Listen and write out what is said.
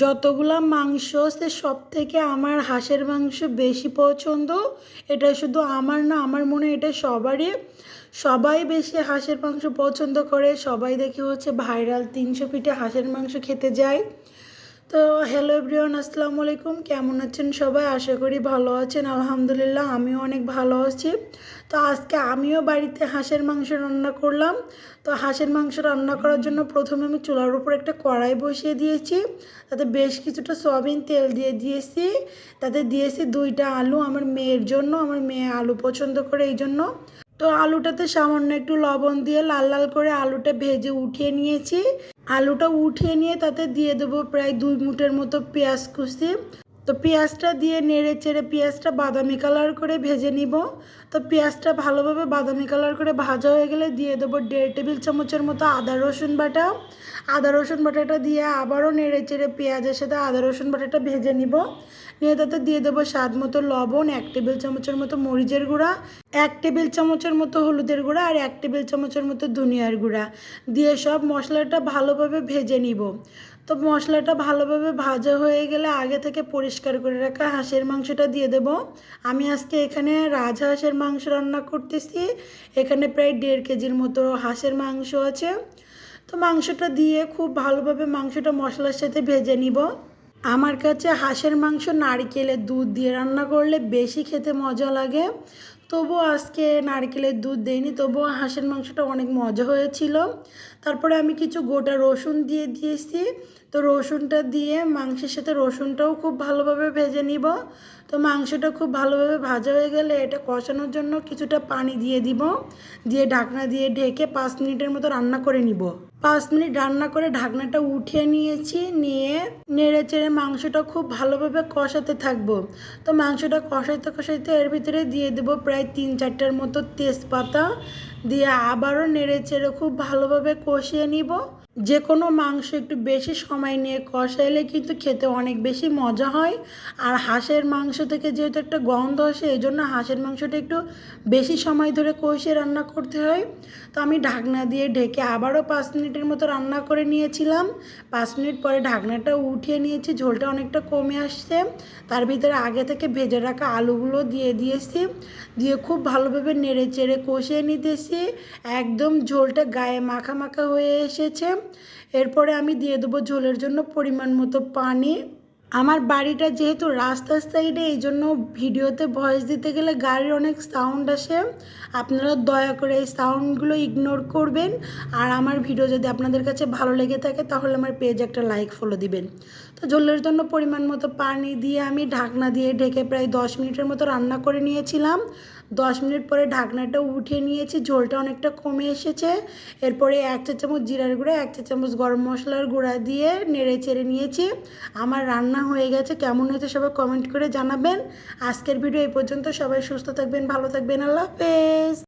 যতগুলা মাংস সে সব থেকে আমার হাঁসের মাংস বেশি পছন্দ। এটা শুধু আমার না, আমার মনে এটা সবারই। সবাই বেশি হাঁসের মাংস পছন্দ করে। সবাই দেখে হচ্ছে ভাইরাল তিনশো পিঠে হাঁসের মাংস খেতে যায়। তো হ্যালো এভরিওয়ান আসসালামু আলাইকুম। কেমন আছেন সবাই? আশা করি ভালো আছেন। আলহামদুলিল্লাহ, আমিও অনেক ভালো আছি। তো আজকে আমিও বাড়িতে হাঁসের মাংস রান্না করলাম। তো হাঁসের মাংস রান্না করার জন্য প্রথমে আমি চুলার উপর একটা কড়াই বসিয়ে দিয়েছি। তাতে বেশ কিছুটা সয়াবিন তেল দিয়ে দিয়েছি। তাতে দিয়েছি দুইটা আলু আমার মেয়ের জন্য, আমার মেয়ে আলু পছন্দ করে এই জন্য। তো আলুটাতে সামান্য একটু লবণ দিয়ে লাল লাল করে আলুটা ভেজে উঠিয়ে নিয়েছি। আলুটা উঠিয়ে নিয়ে তাতে দিয়ে দেবো প্রায় দুই মুঠের মতো পেঁয়াজ কুচি। তো পেঁয়াজটা দিয়ে নেড়ে চেড়ে পেঁয়াজটা বাদামি কালার করে ভেজে নিব। তো পেঁয়াজটা ভালোভাবে বাদামি কালার করে ভাজা হয়ে গেলে দিয়ে দেবো দেড় টেবিল চামচের মতো আদা, রসুন বাটা। আদা, রসুন বাটাটা দিয়ে আবারও নেড়ে চেড়ে পেঁয়াজের সাথে আদা, রসুন বাটাটা ভেজে নিব। নিয়ে তাতে দিয়ে দেবো স্বাদ মতো লবণ, এক টেবিল চামচের মতো মরিচের গুঁড়া। এক টেবিল চামচের মতো হলুদের গুঁড়া আর এক টেবিল চামচের মতো ধনিয়ার গুঁড়া। দিয়ে সব মশলাটা ভালোভাবে ভেজে নিব। তো মশলাটা ভালোভাবে ভাজা হয়ে গেলে আগে থেকে পরিষ্কার করে রাখা হাঁসের মাংসটা দিয়ে দেব। আমি আজকে এখানে রাজহাঁসের মাংস রান্না করতেছি। এখানে প্রায় দেড় কেজির মতো হাঁসের মাংস আছে। তো মাংসটা দিয়ে খুব ভালোভাবে মাংসটা মশলার সাথে ভেজে নিব। আমার কাছে হাঁসের মাংস নারকেলের দুধ দিয়ে রান্না করলে বেশি খেতে মজা লাগে। তবুও আজকে নারকেলের দুধ দেয়নি তবুও হাঁসের মাংসটা অনেক মজা হয়েছিল। তারপরে আমি কিছু গোটা রসুন দিয়ে দিয়েছি। তো রসুনটা দিয়ে মাংসের সাথে রসুনটাও খুব ভালোভাবে ভেজে নিব। তো মাংসটা খুব ভালোভাবে ভাজা হয়ে গেলে এটা কষানোর জন্য কিছুটা পানি দিয়ে দিব। দিয়ে ঢাকনা দিয়ে ঢেকে পাঁচ মিনিটের মতো রান্না করে নিব। পাঁচ মিনিট রান্না করে ঢাকনাটা উঠিয়ে নিয়েছি, নিয়ে নেড়ে চেড়ে মাংসটা খুব ভালোভাবে কষাতে থাকব। তো মাংসটা কষাইতে কষাইতে এর ভিতরে দিয়ে দেবো প্রায় তিন চারটার মতো তেজপাতা দিয়ে আবারও নেড়ে চেড়ে খুব ভালোভাবে কষিয়ে নিব। যে কোনো মাংস একটু বেশি সময় নিয়ে কষাইলে কিন্তু খেতে অনেক বেশি মজা হয়। আর হাঁসের মাংস থেকে যেহেতু একটা গন্ধ আসে, এই জন্য হাঁসের মাংসটা একটু বেশি সময় ধরে কষিয়ে রান্না করতে হয়। তো আমি ঢাকনা দিয়ে ঢেকে আবারও পাঁচ মিনিটের মতো রান্না করে নিয়েছিলাম। পাঁচ মিনিট পরে ঢাকনাটা উঠিয়ে নিয়েছি, ঝোলটা অনেকটা কমে আসছে। তার ভিতরে আগে থেকে ভেজে রাখা আলুগুলো দিয়ে দিয়েছি, দিয়ে খুব ভালোভাবে নেড়ে চেড়ে কষিয়ে নিতেছি। একদম ঝোলটা গায়ে মাখা মাখা হয়ে এসেছে। এরপরে আমি দিয়ে দেবো ঝোলের জন্য পরিমাণ মতো পানি। আমার বাড়িটা যেহেতু রাস্তার সাইডে এই জন্য ভিডিওতে ভয়েস দিতে গেলে গাড়ির অনেক সাউন্ড আসে। আপনারা দয়া করে এই সাউন্ডগুলো ইগনোর করবেন। আর আমার ভিডিও যদি আপনাদের কাছে ভালো লেগে থাকে, তাহলে আমার পেজ একটা লাইক ফলো দিবেন। তো ঝোলের জন্য পরিমাণ মতো পানি দিয়ে আমি ঢাকনা দিয়ে ঢেকে প্রায় দশ মিনিটের মতো রান্না করে নিয়েছিলাম। দশ মিনিট পরে ঢাকনাটা উঠিয়ে নিয়েছি, ঝোলটা অনেকটা কমে এসেছে। এরপরে এক চা চামচ জিরার গুঁড়া, এক চা চামচ গরম মশলার গুঁড়া দিয়ে নেড়ে চেড়ে নিয়েছি। আমার রান্না হয়ে গেছে, কেমন হয়েছে সবাই কমেন্ট করে জানাবেন। আজকের ভিডিও এই পর্যন্ত, সবাই সুস্থ থাকবেন, ভালো থাকবেন, আল্লাহ হাফেজ।